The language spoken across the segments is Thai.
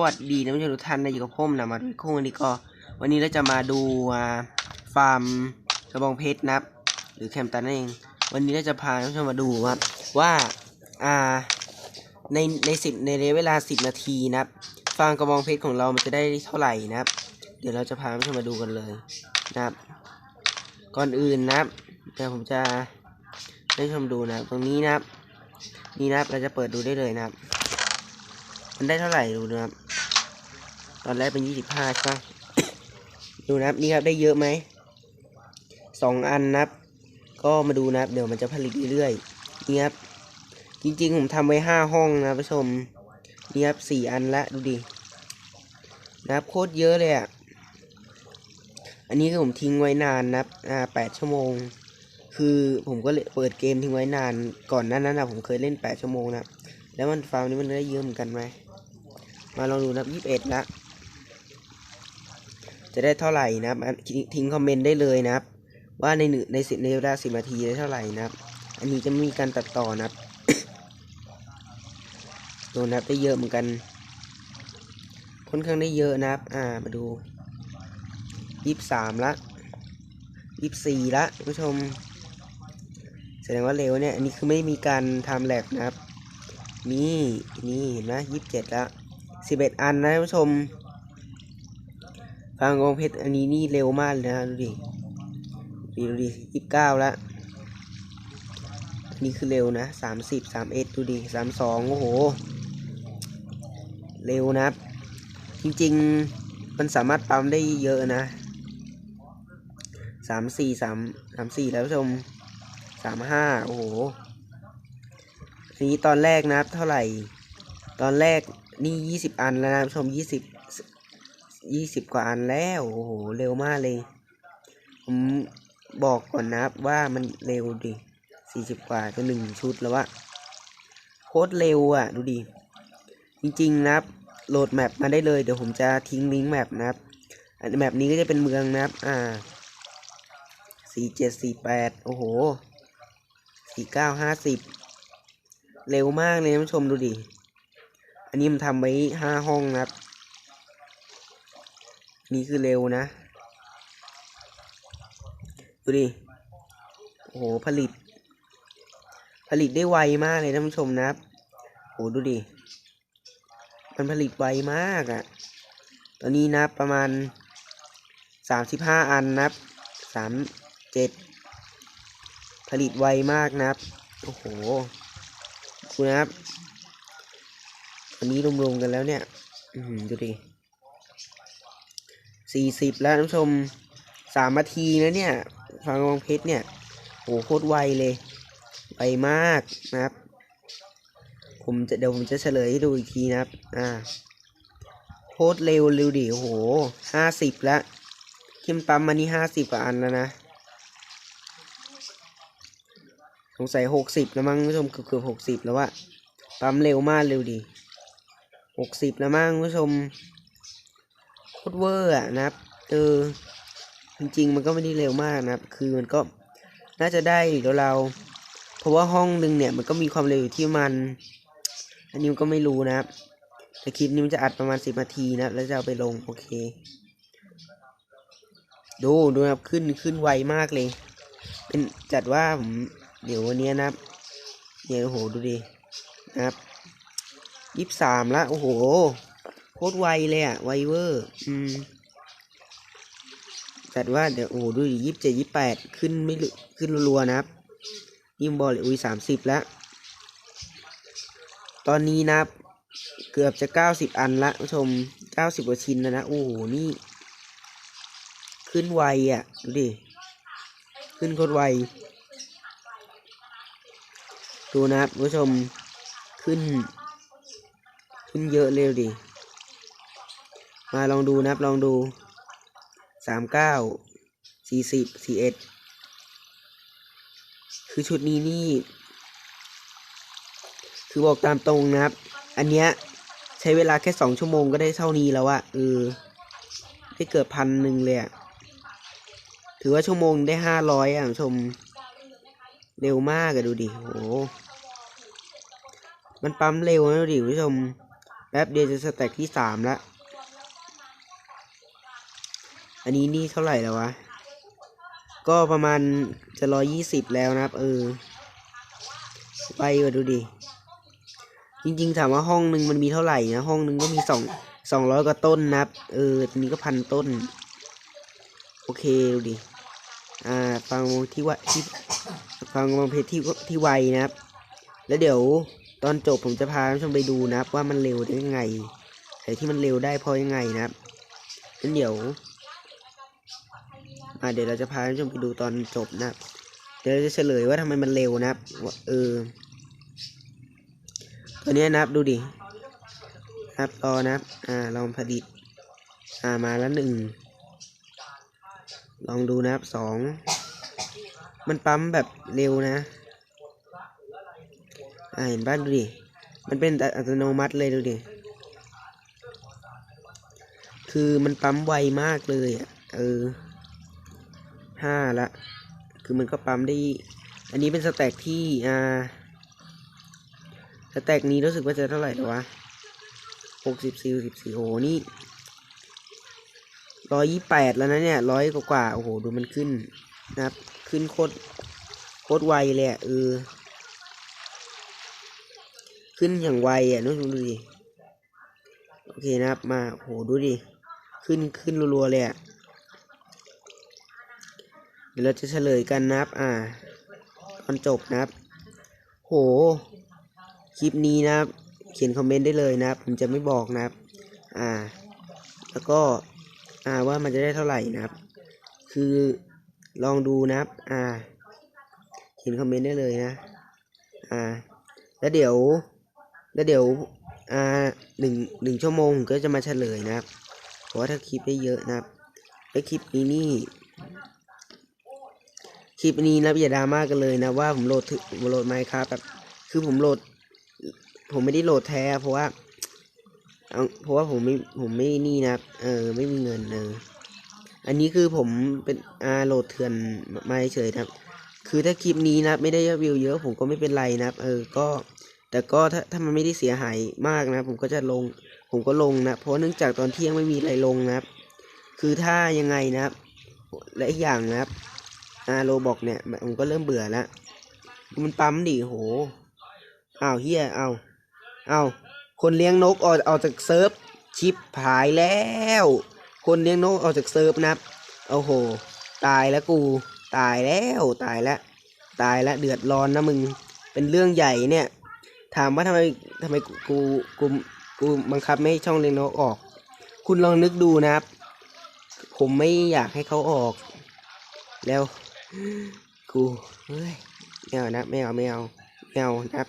สวัสดีนผู้ชมทุกท่านนะอยู่กับผมนะมาด้วยคู่วันนี้ก็วันนี้เราจะมาดูอ่าฟาร์มกระบองเพชรนะครับ หรือแคมตันนั่นเอง วันนี้เราจะพาท่านผู้ชมมาดูว่าว่าอ่าในในสิบในระยะเวลาสิบนาทีนะครับฟาร์มกระบองเพชรของเรามันจะได้เท่าไหร่นะครับ เดี๋ยวเราจะพาท่านผู้ชมมาดูกันเลยนะครับ ก่อนอื่นนะครับเดี๋ยวผมจะให้ท่านผู้ชมดูนะตรงนี้นะครับ นี่นะครับเราจะเปิดดูได้เลยนะครับมันได้เท่าไหร่ดูนะครับ อนแรกเป็นยี่สิบห้าใช่ปะดูนะครับนี่ครับได้เยอะไหมสองอันนะครับ ก็มาดูนะครับ เดี๋ยวมันจะผลิตเรื่อยๆนี่ครับจริงๆ ผมทำไว้ห้าห้องนะผู้ชมนี่ครับสี่อันละดูดินะครับโคตรเยอะเลยอะอันนี้คือผมทิ้งไว้นานนะครับอ่าแปดชั่วโมง คือผมก็เลยเปิดเกมทิ้งไว้นานก่อนหนั้นนั้นนะผมเคยเล่นแปดชั่วโมงนะครับแล้วมันฟาร์มนี้มันได้เยอะเหมือนกันไหมมาลองดูนะครับยี่สิบเอ็ดละ จะได้เท่าไหร่นะครับทิ้งคอมเมนต์ได้เลยนะครับ ว่าในหนึ่งในสิในเวลาสิบนาทีได้เท่าไหร่นะครับ อันนี้จะมีการตัดต่อนะครับโดนนะครับได้เยอะเหมือนกันค่อนข้างได้เยอะนะครับ อ่า มาดูยี่สิบสามละยี่สิบสี่ละคุณผู้ชม แสดงว่าเร็วเนี่ย อันนี้คือไม่มีการทำแลบนะครับ นี่ นี่เห็นไหมยี่สิบเจ็ดละสิบเอ็ดอันนะผู้ชม ฟังกองเพชรอันนี้นี่เร็วมากเลยนะดูดิดูดิดูดิยี่สิบเก้าละนนี้คือเร็วนะสามสิบสามเอ็ดดูดิสามสองโอ้โห เร็วนะครับจริงๆ มันสามารถปั๊มได้เยอะนะสามสี่สามสามสี่แล้วชมสามห้าโอ้โหนี้ตอนแรกนะเท่าไหร่ ตอนแรกนี่ยี่สิบอันแล้วนะชมยี่สิบ ยี่สิบกว่าอันแล้ว โอ้โห เร็วมากเลย ผมบอกก่อนนะครับว่ามันเร็วดิสี่สิบกว่าก็หนึ่งชุดแล้ววะโคตรเร็วอะ ดูดิ จริงๆนะครับ โหลดแมปมาได้เลย เดี๋ยวผมจะทิ้งลิงก์แมปนะครับอันแมปนี้ก็จะเป็นเมืองนะครับ อ่าสี่เจ็ดสี่แปดโอ้โหสี่เก้าห้าสิบเร็วมากเลยท่านผู้ชมดูดิ อันนี้มันทำไว้ห้าห้องนะครับ นี่คือเร็วนะ ดูดิ โอ้โห ผลิต ผลิตได้ไวมากเลยท่านผู้ชมนะครับโอ้โหดูดิ มันผลิตไวมากอะ่ะ ตอนนี้นับประมาณสามสิบห้าอันนับสามเจ็ดผลิตไวมากนะครับ โอ้โหคุณนะครับอันนี้รวมๆกันแล้วเนี่ย อืดูดิ สี่สิบแล้วท่านผู้ชมสามนาทีนะเนี่ยฟังวงเพชรเนี่ยโหโคตรไวเลยไวมากนะครับ ผมจะเดี๋ยวผมจะเฉลยให้ดูอีกทีนะครับ อ่าโคตรเร็วเร็วดิโหห้าสิบแล้วเข้มปั๊มมานี่ห้าสิบกว่าอันแล้วนะสงสัยหกสิบแล้วมั้งผู้ชมเกือบเกือบหกสิบแล้วอะปั๊มเร็วมากเร็วดีหกสิบแล้วมั้งผู้ชม ตรเวอร์อะนะครับ เออ จริงๆ มันก็ไม่ได้เร็วมากนะครับ คือมันก็น่าจะได้แล้วเราเพราะว่าห้องหนึ่งเนี่ยมันก็มีความเร็วอยู่ที่มัน อันนี้ก็ไม่รู้นะครับ แต่คลิปนี้มันจะอัดประมาณสิบนาทีนะ แล้วจะเอาไปลง โอเค ดูดูครับขึ้นขึ้นไวมากเลย เป็นจัดว่าผมเดี๋ยววันนี้นะครับเนี่ยโอ้โหดูดินะครับยี่สิบสามละโอ้โห โคตรไวเลยอะไวเวอร์ อืมจัดว่าเดี๋ยวโอ้โหดูดิยี่สิบเจ็ดยี่สิบแปดขึ้นไม่ลุขึ้นรัวๆนะครับ ยิ่งบอลเลยอุ้ยสามสิบแล้ว ตอนนี้นะครับ เกือบจะเก้าสิบอันละผู้ชมเก้าสิบกว่าชิ้นแล้วนะ โอ้โห นี่ ขึ้นไวอะดูดิ ขึ้นโคตรไว ดูนะครับคุณผู้ชมขึ้น ขึ้นเยอะเร็วดิ มาลองดูนะครับ ลองดูสามเก้าสี่สิบสี่เอ็ดคือชุดนี้นี่ คือบอกตามตรงนะครับ อันเนี้ยใช้เวลาแค่สองชั่วโมงก็ได้เท่านี้แล้วอะเออ ได้เกือบพันหนึ่งเลยอะถือว่าชั่วโมงได้ห้าร้อยอะชม เร็วมากอะดูดิโหมันปั๊มเร็วนะดูดิผู้ชม แป๊บเดียวจะสแต็กที่สามและ อันนี้นี่เท่าไหร่แล้ววะ ก็ประมาณจะร้อยยี่สิบแล้วนะครับ เออ ไปก็ดูดิ จริงๆ ถามว่าห้องหนึ่งมันมีเท่าไหร่นะ ห้องหนึ่งก็มีสองสองร้อยกว่าต้นนะครับ เออทีนี้ก็พันต้น โอเคดูดิ อ่า ฟังที่ว่าที่ฟังบางเพจที่ที่ไวนะครับ แล้วเดี๋ยวตอนจบผมจะพาท่านชมไปดูนะครับ ว่ามันเร็วได้ยังไงแต่ที่มันเร็วได้เพราะยังไงนะครับงั้นเดี๋ยว อ่าเดี๋ยวเราจะพาท่านผู้ชมไปดูตอนจบนะครับ เดี๋ยวเราจะเฉลยว่าทำไมมันเร็วนะครับว่าเออตัวนี้นะครับดูดินะครับรอนะครับ อ่าลองผลิต อ่ามาแล้วหนึ่งลองดูนะครับสองมันปั๊มแบบเร็วนะ อ่าเห็นบ้านดูดิ มันเป็นอัตโนมัติเลยดูดิ คือมันปั๊มไวมากเลยอะ เออ ห้าละ คือมันก็ปั๊มได้ อันนี้เป็นสแต็กที่ อ่า สแต็กนี้รู้สึกว่าจะเท่าไหร่แล้วะหกสิบสี่สิบสี่โอ้โหนี่ร้อยยี่แปดแล้วนะเนี่ยร้อยกว่าโอ้โห ดูมันขึ้นนะครับ ขึ้นโคตรโคตรไวเลยอะเออ ขึ้นอย่างไวอะนู้นดูดิ โอเคนะครับ มา โอ้โห ดูดิ ขึ้นขึ้นรัวๆเลยอะ ดี๋ยวเราจะเฉลยกันนะครับ อ่าตอนจบนะครับ โห คลิปนี้นะครับ เขียนคอมเมนต์ได้เลยนะครับ ผมจะไม่บอกนะครับ อ่า แล้วก็ อ่า ว่ามันจะได้เท่าไหร่นะครับ คือลองดูนะครับ อ่า เขียนคอมเมนต์ได้เลยนะ อ่า แล้วเดี๋ยว แล้วเดี๋ยว อ่าหนึ่งหนึ่งชั่วโมงก็จะมาเฉลยนะครับ เพราะว่าถ้าคลิปได้เยอะนะครับแล้คลิปนี้นี่ คลิปนี้นะอย่าดราม่ากันเลยนะว่าผมโหลดถึงโหลดไมค์ครับแบบคือผมโหลด ผมไม่ได้โหลดแท้เพราะว่าเพราะว่าผมไม่ผมไม่นี่นะเออไม่มีเงินเอออันนี้คือผมเป็นอาโหลดเถื่อนมาเฉยนะครับคือถ้าคลิปนี้นะไม่ได้ยอดวิวเยอะผมก็ไม่เป็นไรนะเออก็ แต่ก็ถ้าถ้ามันไม่ได้เสียหายมากนะผมก็จะลง ผมก็ลงนะเพราะเนื่องจากตอนเที่ยงไม่มีอะไรลงนะครับ คือถ้ายังไงนะครับ และอีกอย่างนะครับ อาโรบอกเนี่ยผมก็เริ่มเบื่อแล้วมันปั๊มดิโหอ้าวเฮียเอาเอาคนเลี้ยงนกออกออกจากเซิร์ฟชิปหายแล้ว คนเลี้ยงนกออกจากเซิร์ฟนะโอ้โห ตายแล้วกู ตายแล้วตายแล้วตายแล้วเดือดร้อนนะมึงเป็นเรื่องใหญ่เนี่ย ถามว่าทำไมทำไมกูกูกูกูบังคับไม่ให้ช่องเลี้ยงนกออก คุณลองนึกดูนะครับ ผมไม่อยากให้เขาออก แล้ว กูเฮ้ยไม่เอานะไม่เอาไม่เอาไม่เอานะครับ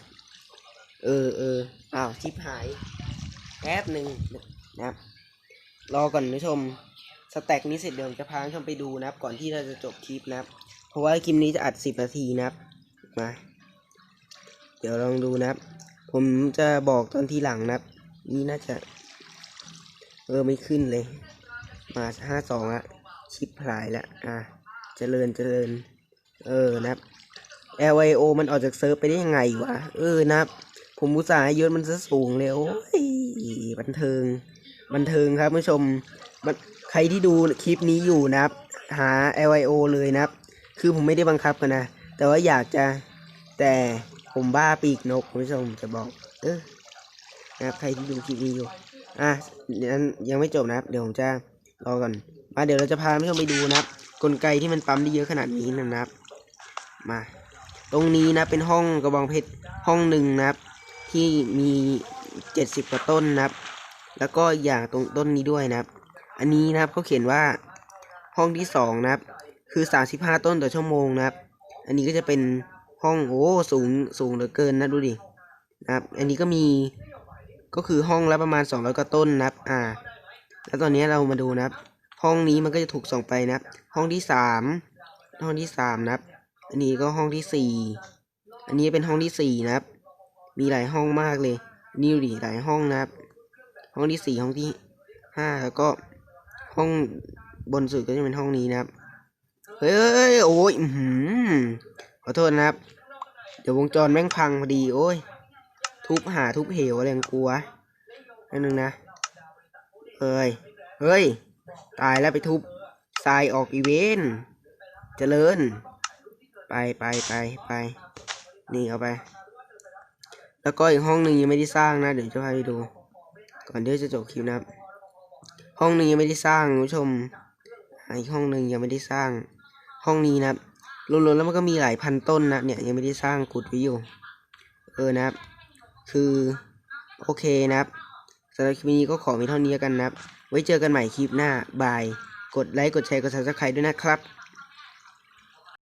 เออเอออ้าวชิปหายแป๊บหนึ่งนะครับ รอก่อนผู้ชมสแต็กนี้เสร็จเดี๋ยวจะพาผู้ชมไปดูนะครับ ก่อนที่เราจะจบคลิปนะครับ เพราะว่าคลิปนี้จะอัดสิบนาทีนะครับมาเดี๋ยวลองดูนะครับ ผมจะบอกตอนทีหลังนะครับ นี่น่าจะ เออไม่ขึ้นเลย มาห้าสองละชิปหายละอะ เจริญเจริญ เออนะครับ LIO มันออกจากเซิร์ฟไปได้ยังไงวะ เออนะครับ ผมอุตส่าห์ยศมันซะสูงเลยโอ้ยบันเทิง บันเทิงครับผู้ชมใครที่ดูคลิปนี้อยู่นะครับ หา LIO เลยนะครับ คือผมไม่ได้บังคับกันนะ แต่ว่าอยากจะ แต่ผมบ้าปีกนกคุณผู้ชมจะบอก เออนะครับใครที่ดูคลิปนี้อยู่ อะนั้นยังไม่จบนะครับ เดี๋ยวผมจะรอก่อน มาเดี๋ยวเราจะพาผู้ชมไปดูนะครับ กลไกที่มันปั๊มได้เยอะขนาดนี้นะครับ มา ตรงนี้นะเป็นห้องกระบองเพชรห้องหนึ่งนะครับ ที่มีเจ็ดสิบกว่าต้นนะครับ แล้วก็อย่างตรงต้นนี้ด้วยนะครับ อันนี้นะครับเขาเขียนว่าห้องที่สองนะครับ คือสามสิบห้าต้นต่อชั่วโมงนะครับ อันนี้ก็จะเป็นห้องโอ้สูงสูงเหลือเกินนะดูดินะครับ อันนี้ก็มีก็คือห้องละประมาณสองร้อยกว่าต้นนะครับ อ่า แล้วตอนนี้เรามาดูนะครับ ห้องนี้มันก็จะถูกส่งไปนะครับ ห้องที่สามห้องที่สามนะครับ อันนี้ก็ห้องที่สี่อันนี้เป็นห้องที่สี่นะครับ มีหลายห้องมากเลยนี่ดูดิหลายห้องนะครับ ห้องที่สี่ห้องที่ห้าแล้วก็ห้องบนสุดก็จะเป็นห้องนี้นะครับ เฮ้ยโอ้ยอื้อหือขอโทษนะครับ เดี๋ยววงจรแม่งพังพอดีโอ้ย ทุบหาทุบเหวอะไรของกูวนิดนึงนะเอ้ย เฮ้ย ตายแล้วไปทุบทรายออกอีเวนต์เจริญ ไปไปไปไปนี่เอาไป แล้วก็อีกห้องหนึ่งยังไม่ได้สร้างนะ เดี๋ยวจะพาไปดู ก่อนที่จะจบคลิปนะครับ ห้องหนึ่งยังไม่ได้สร้างคุณผู้ชมอีกห้องหนึ่งยังไม่ได้สร้าง ห้องนี้นะครับรวมๆแล้วมันก็มีหลายพันต้นนะเนี่ยยังไม่ได้สร้างกุดไว้อยู่ เออนะครับ คือ โอเคนะครับสำหรับคลิปนี้ก็ขอมีเท่านี้กันนะครับ ไว้เจอกันใหม่คลิปหน้า บาย กดไลค์ กดแชร์ กด subscribe ด้วยนะครับ